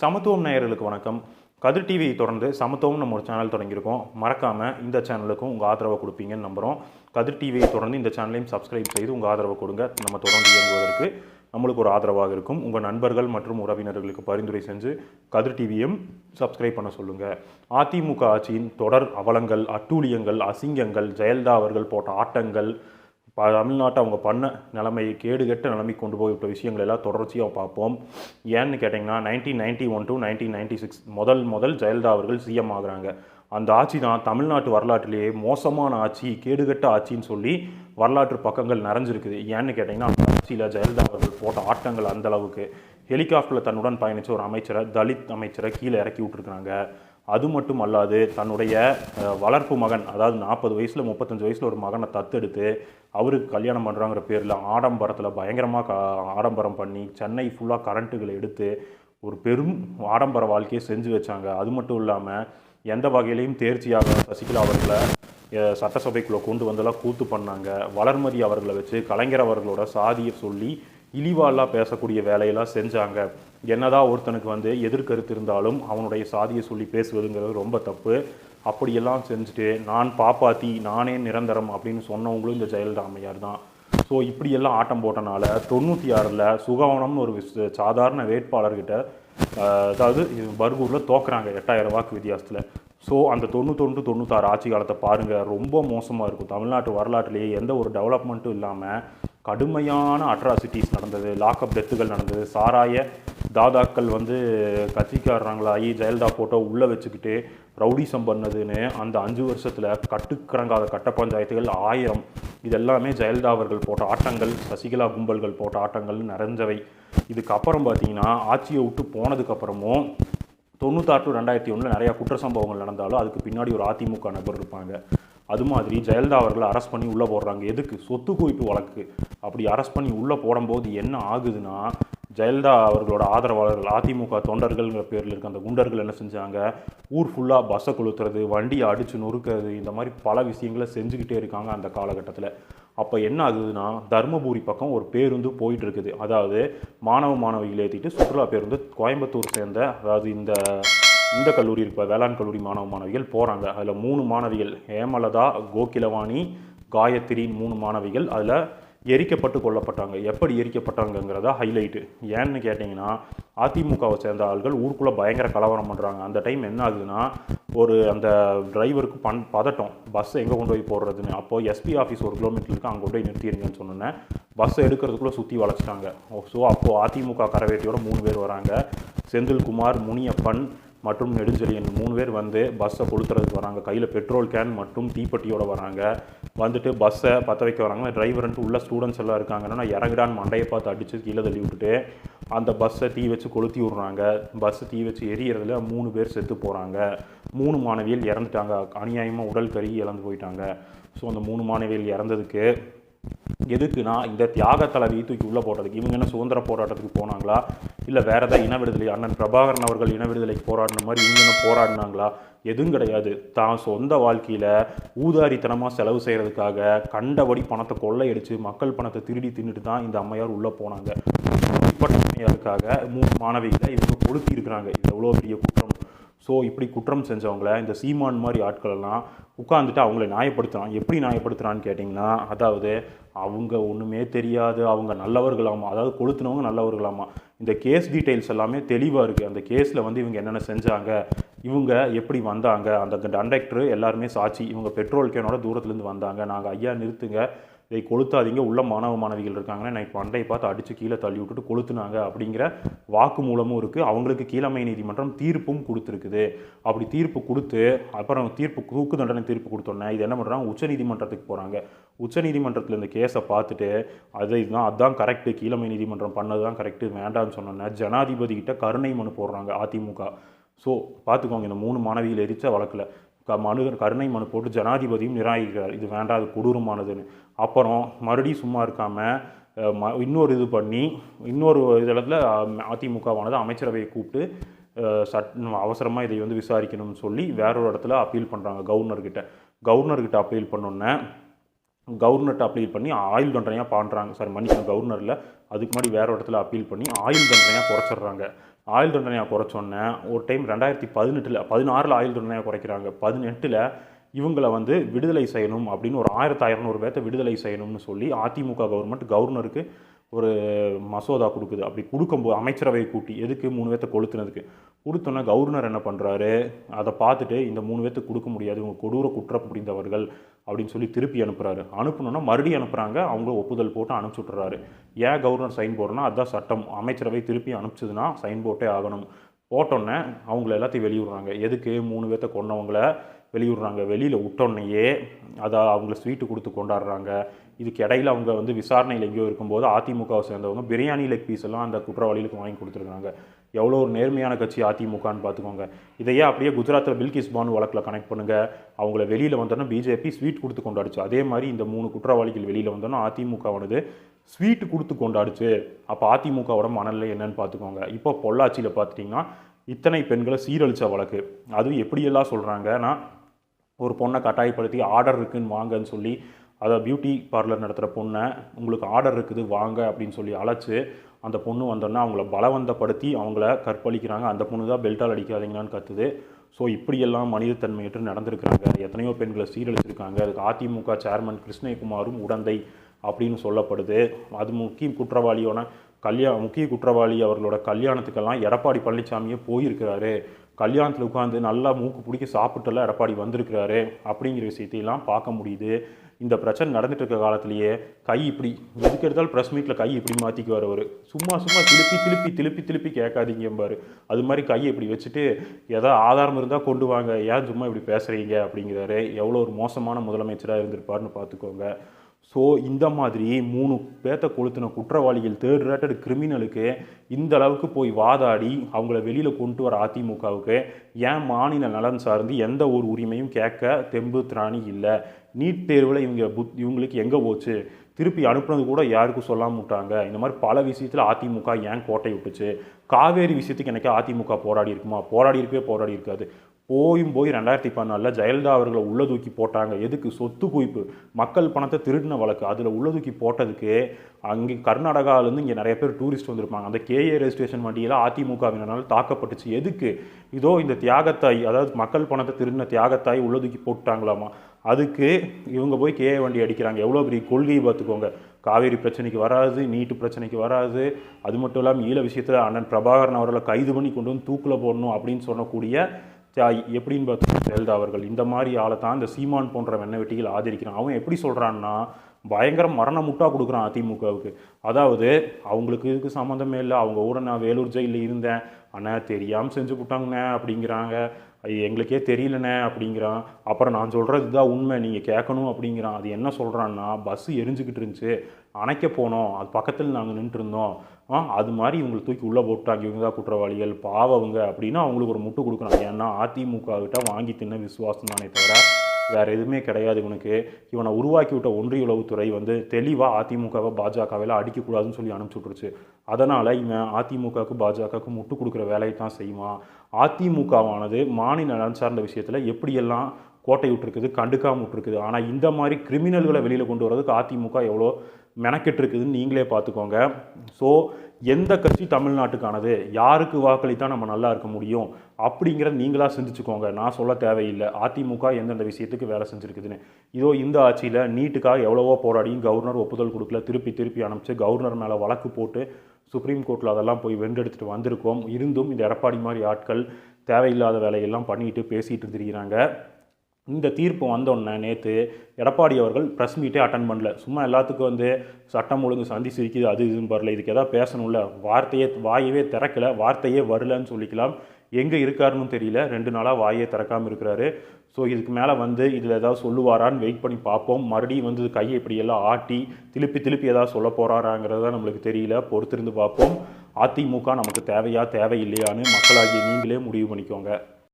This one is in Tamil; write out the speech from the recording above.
சமத்துவம் நேயர்களுக்கு வணக்கம். கதிர் டிவியை தொடர்ந்து சமத்துவம் நம்ம ஒரு சேனல் தொடங்கியிருக்கோம். மறக்காமல் இந்த சேனலுக்கும் உங்கள் ஆதரவை கொடுப்பீங்கன்னு நம்புகிறோம் கதிர் டிவியை தொடர்ந்து இந்த சேனலையும் சப்ஸ்கிரைப் செய்து உங்கள் ஆதரவை கொடுங்க. நம்ம தொடர்ந்து இயங்குவதற்கு நம்மளுக்கு ஒரு ஆதரவாக இருக்கும். உங்கள் நண்பர்கள் மற்றும் உறவினர்களுக்கு பரிந்துரை செஞ்சு கதிர் டிவியும் சப்ஸ்கிரைப் பண்ண சொல்லுங்கள் அதிமுக ஆட்சியின் தொடர் அவலங்கள் அட்டூழியங்கள் அசிங்கங்கள் ஜெயலலிதா அவர்கள் போட்ட ஆட்டங்கள் தமிழ்நாட்டை அவங்க பண்ண நிலைமையை கேடுகெட்ட நிலைமை கொண்டு போய் விட்ட விஷயங்கள் எல்லாம் தொடர்ச்சியாக பார்ப்போம். ஏன்னு கேட்டிங்கன்னா nineteen ninety one to nineteen ninety six முதல் முதல் ஜெயலலிதா அவர்கள் சிஎம் ஆகுறாங்க. அந்த ஆட்சி தான் தமிழ்நாட்டு வரலாற்றிலேயே மோசமான ஆட்சி கேடுகட்ட ஆட்சின்னு சொல்லி வரலாற்று பக்கங்கள் நிறைஞ்சிருக்குது. ஏன்னு கேட்டிங்கன்னா அந்த ஆட்சியில் ஜெயலலிதா அவர்கள் போட்ட ஆட்டங்கள் அந்தளவுக்கு ஹெலிகாப்டரில் தன்னுடன் பயணித்த ஒரு அமைச்சரை தலித் அமைச்சரை கீழே இறக்கி விட்டுருக்குறாங்க. அது மட்டும் அல்லாது தன்னுடைய வளர்ப்பு மகன் அதாவது நாற்பது வயசில் முப்பத்தஞ்சு வயசில் ஒரு மகனை தத்தெடுத்து அவருக்கு கல்யாணம் பண்ணுறாங்கிற பேரில் ஆடம்பரத்தில் பயங்கரமாக க ஆடம்பரம் பண்ணி சென்னை ஃபுல்லாக கரண்ட்டுகளை எடுத்து ஒரு பெரும் ஆடம்பர வாழ்க்கையை செஞ்சு வச்சாங்க. அது மட்டும் இல்லாமல் எந்த வகையிலையும் தேர்ச்சியாக சசிகலா அவர்களை சட்டசபைக்குள்ளே கொண்டு வந்தெல்லாம் கூத்து பண்ணாங்க. வளர்மதி அவர்களை வச்சு கலைஞர் அவர்களோட சாதியை சொல்லி இழிவாலாம் பேசக்கூடிய வேலையெல்லாம் செஞ்சாங்க. என்னதான் ஒருத்தனுக்கு வந்து எதிர்கருத்து இருந்தாலும் அவனுடைய சாதியை சொல்லி பேசுவதுங்கிறது ரொம்ப தப்பு. அப்படியெல்லாம் செஞ்சுட்டு நான் பாப்பாத்தி நானே நிரந்தரம் அப்படின்னு சொன்னவங்களும் இந்த ஜெயலலிதா அம்மையார் தான். ஸோ இப்படியெல்லாம் ஆட்டம் போட்டனால தொண்ணூற்றி ஆறில் சுகவனம்னு ஒரு சாதாரண வேட்பாளர்கிட்ட அதாவது பர்கூரில் தோக்குறாங்க எட்டாயிரம் வாக்கு வித்தியாசத்தில். ஸோ அந்த தொண்ணூத்தொன்று தொண்ணூத்தாறு ஆட்சி காலத்தை பாருங்கள் ரொம்ப மோசமாக இருக்கும். தமிழ்நாட்டு வரலாற்றிலேயே எந்த ஒரு டெவலப்மெண்ட்டும் இல்லாமல் கடுமையான அட்ராசிட்டிஸ் நடந்தது லாக்அப் டெத்துகள் நடந்தது. சாராய தாதாக்கள் வந்து கட்சிக்காரங்களாகி ஜெயலலிதா போட்டோ உள்ளே வச்சுக்கிட்டு ரவுடிசம் பண்ணதுன்னு அந்த அஞ்சு வருஷத்தில் கட்டுக்கிறங்காத கட்ட பஞ்சாயத்துகள் ஆயிரம். இதெல்லாமே ஜெயலலிதா அவர்கள் போட்ட ஆட்டங்கள் சசிகலா கும்பல்கள் போட்ட ஆட்டங்கள் நிறைஞ்சவை. இதுக்கப்புறம் பார்த்தீங்கன்னா ஆட்சியை விட்டு போனதுக்கப்புறமும் தொண்ணூத்தாறு டு ரெண்டாயிரத்தி ஒன்றில் நிறையா குற்ற சம்பவங்கள் நடந்தாலும் அதுக்கு பின்னாடி ஒரு அதிமுக நபர் இருப்பாங்க. அது மாதிரி ஜெயலலிதா அவர்களை அரெஸ்ட் பண்ணி உள்ளே போடுறாங்க. எதுக்கு? சொத்து குவிப்பு வழக்கு. அப்படி அரெஸ்ட் பண்ணி உள்ளே போடும்போது என்ன ஆகுதுன்னா ஜெயலலிதா அவர்களோட ஆதரவாளர்கள் அதிமுக தொண்டர்கள்ங்கிற பேரில் இருக்க அந்த குண்டர்கள் என்ன செஞ்சாங்க? ஊர் ஃபுல்லாக பஸ்ஸை கொளுத்துறது வண்டியை அடித்து நொறுக்கிறது இந்த மாதிரி பல விஷயங்களை செஞ்சுக்கிட்டே இருக்காங்க அந்த காலகட்டத்தில். அப்போ என்ன ஆகுதுன்னா தருமபுரி பக்கம் ஒரு பேருந்து போயிட்டு இருக்குது அதாவது மாணவ மாணவிகளை ஏற்றிட்டு சுற்றுலா பேருந்து கோயம்புத்தூர் சேர்ந்த அதாவது இந்த இந்த கல்லூரி இருக்க வேளாண் கல்லூரி மாணவ மாணவிகள் போகிறாங்க அதில் மூணு மாணவிகள் ஹேமலதா கோகிலவாணி காயத்ரி மூணு மாணவிகள் அதில் எரிக்கப்பட்டு கொல்லப்பட்டாங்க. எப்படி எரிக்கப்பட்டாங்கங்கிறத ஹைலைட்டு ஏன்னு கேட்டிங்கன்னா அதிமுகவை சேர்ந்த ஆள்கள் ஊருக்குள்ளே பயங்கர கலவரம் பண்ணுறாங்க அந்த டைம் என்ன ஆகுதுன்னா ஒரு அந்த டிரைவருக்கு பண் பதட்டம். பஸ்ஸை எங்கே கொண்டு போய் போடுறதுன்னு. அப்போது எஸ்பி ஆஃபீஸ் ஒரு கிலோமீட்டருக்கு அங்கே கொண்டு போய் நிறுத்திடுங்கன்னு சொன்னேன் பஸ்ஸை எடுக்கிறதுக்குள்ளே சுற்றி வளைச்சிட்டாங்க. ஸோ அப்போது அதிமுக கரவேட்டியோட மூணு பேர் வராங்க. செந்தில்குமார் முனியப்பன் மற்றும் நெடுஞ்செழியன் மூணு பேர் வந்து பஸ்ஸை கொளுத்துறதுக்கு வராங்க. கையில் பெட்ரோல் கேன் மற்றும் தீப்பெட்டியோட வராங்க. வந்துட்டு பஸ்ஸை பற்ற வைக்க வராங்க. டிரைவர்ன்ட்டு உள்ள ஸ்டூடெண்ட்ஸ் எல்லாம் இருக்காங்கன்னா இறகுடான் மண்டையை பார்த்து அடித்து கீழே தள்ளி விட்டுட்டு அந்த பஸ்ஸை தீ வச்சு கொளுத்தி விட்றாங்க. பஸ்ஸை தீ வச்சு எரியறதுல மூணு பேர் செத்து போகிறாங்க மூணு மாணவியல் இறந்துட்டாங்க. அநியாயமாக உடல் கருகி இறந்து போயிட்டாங்க. ஸோ அந்த மூணு மாணவியல் இறந்ததுக்கு எதுக்குன்னா இந்த தியாக தலைவியை தூக்கி உள்ளே போடுறதுக்கு? இவங்க என்ன சுதந்திர போராட்டத்துக்கு போனாங்களா? இல்லை வேறு ஏதாவது இன விடுதலை அண்ணன் பிரபாகரன் அவர்கள் இன விடுதலைக்கு போராடின மாதிரி இவங்க என்ன போராடினாங்களா? எதுவும் கிடையாது. தான் சொந்த வாழ்க்கையில் ஊதாரித்தனமாக செலவு செய்கிறதுக்காக கண்டபடி பணத்தை கொள்ளையடிச்சு மக்கள் பணத்தை திருடி தின்னுட்டு தான் இந்த அம்மையார் உள்ளே போனாங்க. இப்படிப்பட்ட மூணு மாணவிகளை இவங்க கொளுத்தி இருக்கிறாங்க. இது எவ்வளோ பெரிய குற்றம். ஸோ இப்படி குற்றம் செஞ்சவங்கள இந்த சீமான் மாதிரி ஆட்கள் எல்லாம் உட்காந்துட்டு அவங்கள நியாயப்படுத்துகிறான் எப்படி நியாயப்படுத்துறான்னு கேட்டிங்கன்னா அதாவது அவங்க ஒன்றுமே தெரியாது. அவங்க நல்லவர்களாமா? அதாவது கொளுத்துனவங்க நல்லவர்களாமா? இந்த கேஸ் டீட்டெயில்ஸ் எல்லாமே தெளிவாக இருக்குது அந்த கேஸில் வந்து இவங்க என்னென்ன செஞ்சாங்க? இவங்க எப்படி வந்தாங்க? அந்த கண்டக்டர் எல்லாருமே சாட்சி. இவங்க பெட்ரோல் கேனோட தூரத்துலேருந்து வந்தாங்க. நாங்கள் ஐயா நிறுத்துங்க. இதை கொளுத்தாதீங்க. உள்ள மாணவ மாணவிகள் இருக்காங்கன்னா எனக்கு பண்டையை பார்த்து அடித்து கீழே தள்ளி விட்டுட்டு கொளுத்துனாங்க அப்படிங்கிற வாக்கு மூலமும் இருக்குது அவங்களுக்கு கீழமை நீதிமன்றம் தீர்ப்பும் கொடுத்துருக்குது. அப்படி தீர்ப்பு கொடுத்து அப்புறம் தீர்ப்பு தூக்கு தண்டனை தீர்ப்பு கொடுத்தோன்னே இது என்ன பண்ணுறாங்க உச்சநீதிமன்றத்துக்கு போகிறாங்க உச்சநீதிமன்றத்தில் இந்த கேஸை பார்த்துட்டு அது இதுதான் அதுதான் கரெக்டு கீழமை நீதிமன்றம் பண்ணது தான் கரெக்டு வேண்டாம்னு சொன்னோன்னே ஜனாதிபதிக்கிட்ட கருணை மனு போடுறாங்க அதிமுக. ஸோ பார்த்துக்கோங்க இந்த மூணு மாணவிகள் எரிச்ச வழக்கில் க மனு கருணை மனு போட்டு ஜனாதிபதியும் நிராகரிக்கிறார். இது வேண்டாம் அது கொடூரமானதுன்னு. அப்புறம் மறுபடியும் சும்மா இருக்காமல் ம இன்னொரு இது பண்ணி இன்னொரு இதில் அதிமுகவானது அமைச்சரவையை கூப்பிட்டு சட் அவசரமாக இதை வந்து விசாரிக்கணும்னு சொல்லி வேற ஒரு இடத்துல அப்பீல் பண்ணுறாங்க கவர்னர்கிட்ட. கவர்னர்கிட்ட அப்பீல் பண்ணோன்னே கவர்னர்கிட்ட அப்பீல் பண்ணி ஆயுள் தண்டனையாக பண்ணுறாங்க சாரி மன்னிக்கணும் கவர்னரில். அதுக்கு முன்னாடி வேற இடத்துல அப்பீல் பண்ணி ஆயுள் தண்டனையாக குறைச்சிட்றாங்க. ஆயுள் தண்டனையாக குறைச்சோன்னே ஒரு டைம் ரெண்டாயிரத்தி பதினெட்டில் பதினாறில் ஆயுள் தண்டனையாக குறைக்கிறாங்க. பதினெட்டில் இவங்களை வந்து விடுதலை செய்யணும் அப்படின்னு ஒரு ஆயிரத்தி ஐநூறு பேர்த்த விடுதலை செய்யணும்னு சொல்லி அதிமுக கவர்மெண்ட் கவர்னருக்கு ஒரு மசோதா கொடுக்குது. அப்படி கொடுக்கும்போது அமைச்சரவை கூட்டி எதுக்கு மூணு பேர்த்த கொளுத்துனதுக்கு? கொடுத்தோன்னே கவர்னர் என்ன பண்ணுறாரு அதை பார்த்துட்டு இந்த மூணு பேர்த்துக்கு கொடுக்க முடியாது. இவங்க கொடூர குற்றம் புரிந்தவர்கள். அப்படின்னு சொல்லி திருப்பி அனுப்புகிறாரு அனுப்பணுன்னா மறுபடியும் அனுப்புகிறாங்க அவங்க ஒப்புதல் போட்டு அனுப்பிச்சி விட்றாரு ஏன் கவர்னர் சைன் போடுறோன்னா அதுதான் சட்டம். அமைச்சரவை திருப்பி அனுப்பிச்சதுன்னா சைன் போட்டே ஆகணும். போட்டோன்னே அவங்கள எல்லாத்தையும் வெளியிடுறாங்க. எதுக்கு மூணு பேர்த்த கொண்டவங்கள வெளியிடுறாங்க. வெளியில் விட்டோன்னையே அதை அவங்கள ஸ்வீட்டு கொடுத்து கொண்டாடுறாங்க. இதுக்கு இடையில் அவங்க வந்து விசாரணையில் எங்கேயோ இருக்கும்போது அதிமுகவை சேர்ந்தவங்க பிரியாணி லெக் பீஸ் எல்லாம் அந்த குற்றவாளிகளுக்கு வாங்கி கொடுத்துருக்காங்க. எவ்வளோ ஒரு நேர்மையான கட்சி அதிமுகன்னு பார்த்துக்கோங்க. இதையே அப்படியே குஜராத்தில் பில்கிஸ் பானு வழக்கில் கனெக்ட் பண்ணுங்கள் அவங்கள வெளியில் வந்தோன்னா பிஜேபி ஸ்வீட் கொடுத்து கொண்டாடுச்சு. அதே மாதிரி இந்த மூணு குற்றவாளிகள் வெளியில் வந்தோன்னா அதிமுகவானது ஸ்வீட் கொடுத்து கொண்டாடுச்சு. அப்போ அதிமுகவோட மணலில் என்னன்னு பார்த்துக்கோங்க. இப்போ பொள்ளாச்சியில் பார்த்துட்டிங்கன்னா இத்தனை பெண்களை சீரழித்த வழக்கு. அதுவும் எப்படியெல்லாம் சொல்கிறாங்கன்னா ஒரு பொண்ணை கட்டாயப்படுத்தி ஆர்டர் இருக்குன்னு வாங்கன்னு சொல்லி அதை பியூட்டி பார்லர் நடத்துகிற பொண்ணை உங்களுக்கு ஆர்டர் இருக்குது வாங்க அப்படின்னு சொல்லி அழைச்சி அந்த பொண்ணு வந்தோன்னா அவங்கள பலவந்தப்படுத்தி அவங்கள கற்பழிக்கிறாங்க. அந்த பொண்ணு தான் பெல்ட்டால் அடிக்காதீங்களான்னு கத்துது. ஸோ இப்படியெல்லாம் மனிதத்தன்மையற்று நடந்திருக்கிறாங்க. எத்தனையோ பெண்களை சீரழிச்சிருக்காங்க. அதுக்கு அதிமுக சேர்மன் கிருஷ்ணகுமாரும் உடந்தை அப்படின்னு சொல்லப்படுது. அது முக்கிய குற்றவாளியோட கல்யா முக்கிய குற்றவாளி அவர்களோட கல்யாணத்துக்கெல்லாம் எடப்பாடி பழனிசாமியே போயிருக்கிறாரு. கல்யாணத்தில் உட்காந்து நல்லா மூக்கு பிடிக்க சாப்பிட்டெல்லாம் எடப்பாடி வந்திருக்கிறாரு அப்படிங்கிற விஷயத்தையெல்லாம் பார்க்க முடியுது. இந்த பிரச்சனை நடந்துட்டு இருக்க காலத்திலேயே கை இப்படி எதுக்கு எடுத்தாலும் ப்ரெஸ் மீட்டில் கை இப்படி மாற்றிக்குவார் அவர். சும்மா சும்மா திருப்பி திருப்பி திருப்பி திருப்பி கேட்காதீங்கம்பாரு அது மாதிரி கையை இப்படி வச்சுட்டு ஏதாவது ஆதாரம் இருந்தால் கொண்டு வாங்க. ஏன் சும்மா இப்படி பேசுகிறீங்க அப்படிங்கிறாரு. எவ்வளோ ஒரு மோசமான முதலமைச்சராக இருந்திருப்பார்னு பார்த்துக்கோங்க. ஸோ இந்த மாதிரி மூணு பேத்த கொளுத்தின குற்றவாளிகள் தேர்ட் ரேட்டட் கிரிமினலுக்கு இந்த அளவுக்கு போய் வாதாடி அவங்கள வெளியில் கொண்டு வர அதிமுகவுக்கு ஏன் மாநில நலன் சார்ந்து எந்த ஒரு உரிமையும் கேட்க தெம்பு திராணி இல்லை. நீட் தேர்வில் இவங்க புத் இவங்களுக்கு எங்கே போச்சு? திருப்பி அனுப்புனது கூட யாருக்கும் சொல்லாம விட்டாங்க. இந்த மாதிரி பல விஷயத்தில் அதிமுக ஏன் கோட்டை விட்டுச்சு? காவேரி விஷயத்துக்கு எனக்கு அதிமுக போராடி இருக்குமா? போராடி இருக்கவே போராடி இருக்காது. போயும் போய் ரெண்டாயிரத்தி பதினாலில் ஜெயலலிதா அவர்களை உள்ள தூக்கி போட்டாங்க. எதுக்கு? சொத்து குவிப்பு. மக்கள் பணத்தை திருடின வழக்கு. அதில் உள்ள தூக்கி போட்டதுக்கு அங்கே கர்நாடகாவிலேருந்து இங்கே நிறைய பேர் டூரிஸ்ட் வந்திருப்பாங்க. அந்த கேஏ ரெஜிஸ்ட்ரேஷன் வண்டியில் அதிமுகவினரால் தாக்கப்பட்டுச்சு. எதுக்கு? இதோ இந்த தியாகத்தாய் அதாவது மக்கள் பணத்தை திருடின தியாகத்தாய் உள்ள தூக்கி போட்டாங்களாமா? அதுக்கு இவங்க போய் கேஏ வண்டி அடிக்கிறாங்க. எவ்வளோ பெரிய கொள்கையை பார்த்துக்கோங்க. காவேரி பிரச்சனைக்கு வராது நீட்டு பிரச்சனைக்கு வராது. அது மட்டும் இல்லாமல் ஈழ விஷயத்தில் அண்ணன் பிரபாகரன் அவர்களை கைது பண்ணி கொண்டு வந்து தூக்கில் போடணும் அப்படின்னு சொன்னக்கூடிய எப்படின்னு பார்த்தா ஜெயலலிதா அவர்கள்? இந்த மாதிரி ஆளை தான் இந்த சீமான் போன்ற வெண்ணெய் வெட்டிகள் ஆதரிக்கிறான் அவன் எப்படி சொல்கிறான்னா பயங்கர மரண முட்டா கொடுக்குறான் அதிமுகவுக்கு. அதாவது அவங்களுக்கு இதுக்கு சம்மந்தமே இல்லை. அவங்க கூட நான் வேலூர் ஜெயிலில் இருந்தேன். அண்ணா தெரியாமல் செஞ்சு விட்டாங்கண்ணே அப்படிங்கிறாங்க. எங்களுக்கே தெரியலண்ணே அப்படிங்கிறான். அப்புறம் நான் சொல்கிறது தான் உண்மை நீங்கள் கேட்கணும் அப்படிங்கிறான். அது என்ன சொல்கிறான்னா பஸ்ஸு எரிஞ்சுக்கிட்டு இருந்துச்சு. அணைக்க போனோம். அது பக்கத்தில் நாங்கள் நின்றுருந்தோம். ஆ அது மாதிரி இவங்களை தூக்கி உள்ளே போட்டாங்க இவங்க தான் குற்றவாளிகள். பாவவங்க அப்படின்னு அவங்களுக்கு ஒரு முட்டு கொடுக்குறாங்க ஏன்னா அதிமுககிட்ட வாங்கி தின்ன விசுவாசம் தானே தவிர வேற எதுவுமே கிடையாது இவனுக்கு. இவனை உருவாக்கி விட்ட ஒன்றிய உளவுத்துறை வந்து தெளிவாக அதிமுகவை பாஜகவில் அடிக்கக்கூடாதுன்னு சொல்லி அனுப்பிச்சி விட்டுருச்சு அதனால் இவன் அதிமுகவுக்கு பாஜகவுக்கு முட்டு கொடுக்குற வேலையை தான் செய்வான். அதிமுகவானது மாநில நலன் சார்ந்த விஷயத்தில் எப்படியெல்லாம் கோட்டை விட்டுருக்குது கண்டுக்காமல் விட்டுருக்குது. ஆனால் இந்த மாதிரி கிரிமினல்களை வெளியில் கொண்டு வரதுக்கு அதிமுக எவ்வளோ மெனக்கெட்டுருக்குதுன்னு நீங்களே பார்த்துக்கோங்க. ஸோ எந்த கட்சி தமிழ்நாட்டுக்கானது? யாருக்கு வாக்களித்தால் நம்ம நல்லா இருக்க முடியும்? அப்படிங்கிறத நீங்களா சிந்திச்சுக்கோங்க. நான் சொல்ல தேவையில்லை. அதிமுக எந்தெந்த விஷயத்துக்கு வேலை செஞ்சுருக்குதுன்னு. இதோ இந்த ஆட்சியில் நீட்டுக்காக எவ்வளவோ போராடியும் கவர்னர் ஒப்புதல் கொடுக்கல. திருப்பி திருப்பி அனுப்பிச்சு கவர்னர் மேலே வழக்கு போட்டு சுப்ரீம் கோர்ட்டில் அதெல்லாம் போய் வென்றெடுத்துட்டு வந்திருக்கோம். இருந்தும் இந்த எடப்பாடி மாதிரி ஆட்கள் தேவையில்லாத வேலையெல்லாம் பண்ணிட்டு பேசிகிட்டு திரிகிறாங்க இந்த தீர்ப்பு வந்தோடனே நேற்று எடப்பாடி அவர்கள் ப்ரெஸ் மீட்டே அட்டன் பண்ணல. சும்மா எல்லாத்துக்கும் வந்து சட்டம் ஒழுங்கு சந்தி சிரிக்குது அது இதுன்னு வரல இதுக்கு எதாவது பேசணும்ல. வார்த்தையே வாயவே திறக்கல. வார்த்தையே வரலன்னு சொல்லிக்கலாம். எங்கே இருக்காருன்னு தெரியல. ரெண்டு நாளாக வாயே திறக்காமல் இருக்கிறாரு. ஸோ இதுக்கு மேலே வந்து இதில் ஏதாவது சொல்லுவாரான்னு வெயிட் பண்ணி பார்ப்போம். மறுபடியும் வந்து கையை இப்படியெல்லாம் ஆட்டி திருப்பி திருப்பி ஏதாவது சொல்ல போகிறாராங்கிறத நம்மளுக்கு தெரியல. பொறுத்திருந்து பார்ப்போம். அதிமுக நமக்கு தேவையா தேவையில்லையான்னு மக்களாகிய நீங்களே முடிவு பண்ணிக்கோங்க.